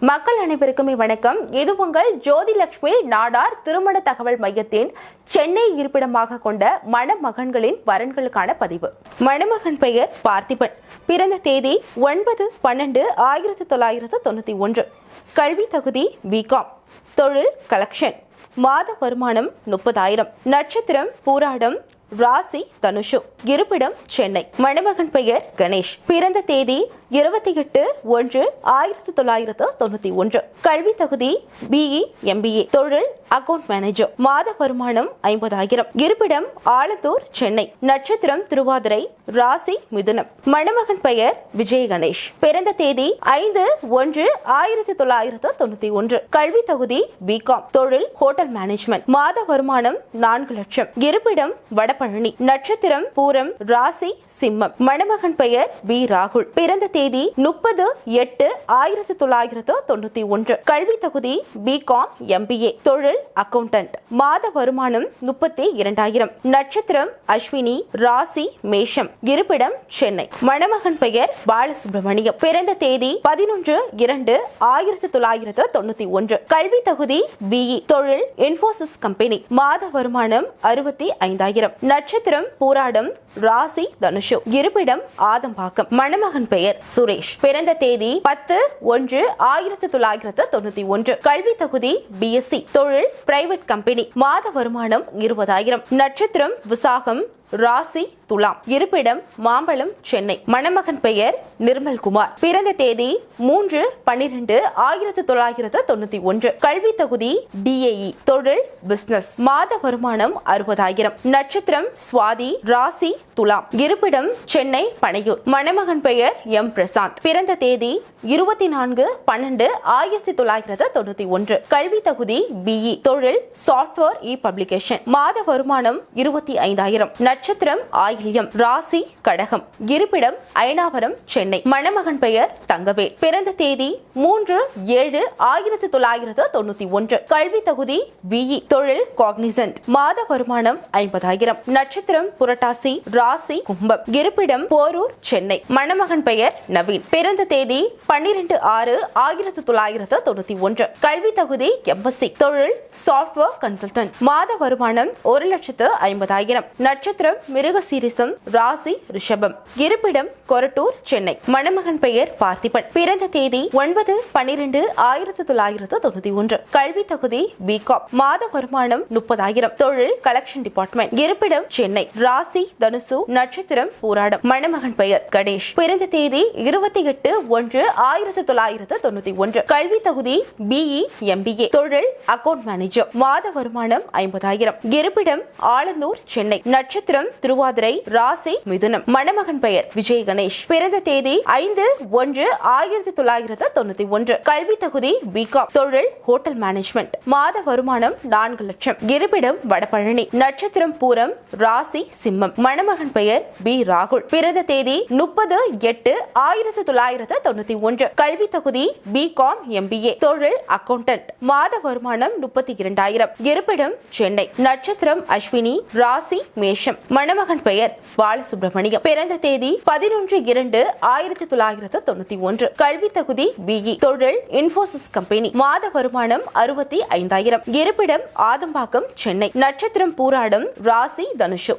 மக்கள் அனைவருக்குமே வணக்கம். இது உங்கள் ஜோதிலட்சுமி நாடார் திருமண தகவல் மையத்தின் சென்னை இருப்பிடமாக கொண்ட மணமகன்களின் வரன்களுக்கான பதிவு. மணமகன் பெயர் பார்த்திபன். பிறந்த தேதி ஒன்பது பன்னெண்டு ஆயிரத்தி தொள்ளாயிரத்து தொண்ணூற்றி ஒன்று. கல்வி தகுதி பிகாம் தொழில் கலெக்ஷன் மாத வருமானம் முப்பதாயிரம். நட்சத்திரம் பூராடம் ராசி தனுஷு. இருப்பிடம் சென்னை. மணமகன் பெயர் கணேஷ். பிறந்த தேதி இருபத்தி எட்டு ஒன்று ஆயிரத்தி தொள்ளாயிரத்து தொண்ணூத்தி ஒன்று. கல்வி தகுதி பிஇ எம்பிஏ தொழில் அக்கவுண்ட் மேனேஜர் மாத வருமானம் ஐம்பதாயிரம். இருப்பிடம் ஆலத்தூர் சென்னை. நட்சத்திரம் திருவாதிரை ராசி மிதுனம். மணமகன் பெயர் விஜய் கணேஷ் பிறந்த தேதி ஐந்து ஒன்று ஆயிரத்தி தொள்ளாயிரத்து தொண்ணூத்தி ஒன்று. கல்வி தகுதி பிகாம் தொழில் ஹோட்டல் மேனேஜ்மெண்ட் மாத வருமானம் நான்கு லட்சம். இருப்பிடம் வடபழனி. நட்சத்திரம் பூரம் ராசி சிம்மம். மணமகன் பெயர் பி ராகுல். பிறந்த தேதி முப்பது எட்டு ஆயிரத்தி தொள்ளாயிரத்து தொண்ணூத்தி ஒன்று. கல்வி தகுதி பிகாம் எம்பிஏ தொழில் அக்கவுண்டன்ட் மாத வருமானம் முப்பத்தி இரண்டாயிரம். நட்சத்திரம் அஸ்வினி ராசி மேஷம். இருப்பிடம் சென்னை. மணமகன் பெயர் பாலசுப்ரமணியம். பிறந்த தேதி பதினொன்று இரண்டு ஆயிரத்தி தொள்ளாயிரத்து தொண்ணூத்தி ஒன்று. கல்வி தகுதி பிஇ தொழில் இன்போசிஸ் கம்பெனி மாத வருமானம் அறுபத்தி ஐந்தாயிரம். நட்சத்திரம் பூராடம் ராசி தனுஷு. இருப்பிடம் ஆதம்பாக்கம். மணமகன் பெயர் சுரேஷ். பிறந்த தேதி பத்து ஒன்று ஆயிரத்தி தொள்ளாயிரத்து தொண்ணூத்தி ஒன்று. கல்வி தகுதி பிஎஸ்சி தொழில் பிரைவேட் கம்பெனி மாத வருமானம் இருபதாயிரம். நட்சத்திரம் விசாகம் ராசி துலாம். இருப்பிடம் மாம்பழம் சென்னை. மணமகன் பெயர் நிர்மல்குமார். பிறந்த தேதி மூன்று பன்னிரண்டு ஆயிரத்தி தொள்ளாயிரத்து தொண்ணூத்தி ஒன்று. கல்வி தகுதி டிஏஇ தொழில் பிசினஸ் மாத வருமானம் அறுபதாயிரம். நட்சத்திரம் சுவாதி ராசி துலாம். இருப்பிடம் சென்னை பனையூர். மணமகன் பெயர் எம். பிரசாந்த். பிறந்த தேதி இருபத்தி நான்கு பன்னெண்டு ஆயிரத்தி தொள்ளாயிரத்து தொண்ணூத்தி ஒன்று. கல்வி தகுதி பிஇ தொழில் சாப்ட்வேர் இ பப்ளிகேஷன் மாத வருமானம் இருபத்தி ஐந்தாயிரம். நட்சத்திரம் ஆயில்யம் ராசி கடகம். இருப்பிடம் அயனாவரம் சென்னை. மணமகன் பெயர் தங்கவேல் பிறந்த தேதி மூன்று ஏழு ஆயிரத்தி தொள்ளாயிரத்து தொண்ணூத்தி ஒன்று. கல்வி தகுதி பிஇ தொழில் காக்னிசன்ட் மாத வருமானம் ஐம்பதாயிரம். நட்சத்திரம் புரட்டாசி ராசி கும்பம். இருப்பிடம் போரூர் சென்னை. மணமகன் பெயர் நவீன். பிறந்த தேதி பன்னிரண்டு ஆறு ஆயிரத்தி தொள்ளாயிரத்து தொண்ணூத்தி ஒன்று. கல்வி தகுதி எம்எஸ்சி தொழில் சாப்ட்வேர் கன்சல்டன்ட் மாத வருமானம் ஒரு லட்சத்து ஐம்பதாயிரம். நட்சத்திரம் நட்சத்திரம் மிருகசீரிசம் ராசி ரிஷபம். இருப்பிடம் கொரட்டூர் சென்னை. மணமகன் பெயர் பார்த்திபன். பிறந்த தேதி ஒன்பது பனிரெண்டு ஆயிரத்தி தொள்ளாயிரத்து தொண்ணூத்தி ஒன்று. கல்வி தகுதி பிகாம் மாத வருமானம் முப்பதாயிரம். தொழில் கலெக்ஷன் டிபார்ட்மெண்ட் இருப்பிடம் சென்னை. ராசி தனுசு நட்சத்திரம் போராடம். மணமகன் பெயர் கணேஷ். பிறந்த தேதி இருபத்தி எட்டு ஒன்று ஆயிரத்தி தொள்ளாயிரத்து தொண்ணூத்தி ஒன்று. கல்வி தகுதி பிஇ எம்பிஏ தொழில் அக்கவுண்ட் மேனேஜர் மாத வருமானம் ஐம்பதாயிரம். இருப்பிடம் ஆலந்தூர் சென்னை. நட்சத்திரம் திருவாதிரை ராசி மிதுனம். மணமகன் பெயர் விஜய் கணேஷ். பிறந்த தேதி ஐந்து ஒன்று ஆயிரத்தி தொள்ளாயிரத்து தொண்ணூத்தி ஒன்று. கல்வி தகுதி பிகாம் தொழில் ஹோட்டல் மேனேஜ்மெண்ட் மாத வருமானம் நான்கு லட்சம். இருப்பிடம் வடபழனி. நட்சத்திரம் பூரம் ராசி சிம்மம். மணமகன் பெயர் பி. ராகுல். பிறந்த தேதி முப்பது எட்டு ஆயிரத்தி தொள்ளாயிரத்து தொண்ணூத்தி ஒன்று. கல்வி தகுதி பிகாம் எம்பிஏ தொழில் அக்கவுண்டன்ட் மாத வருமானம் முப்பத்தி இரண்டாயிரம். இருப்பிடம் சென்னை. நட்சத்திரம் அஸ்வினி ராசி மேஷம். மணமகன் பெயர் பாலசுப்ரமணியம். பிறந்த தேதி பதினொன்று இரண்டு ஆயிரத்தி தொள்ளாயிரத்து தொண்ணூத்தி ஒன்று. கல்வி தகுதி பிஇ தொழில் இன்ஃபோசிஸ் கம்பெனி மாத வருமானம் அறுபத்தி ஐந்தாயிரம். இருப்பிடம் ஆதம்பாக்கம் சென்னை. நட்சத்திரம் பூராடம் ராசி தனுஷு.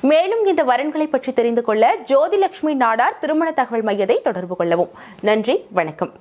மேலும் இந்த வரன்களை பற்றி தெரிந்து கொள்ள ஜோதிலட்சுமி நாடார் திருமண தகவல் மையத்தை தொடர்பு கொள்ளவும். நன்றி வணக்கம்.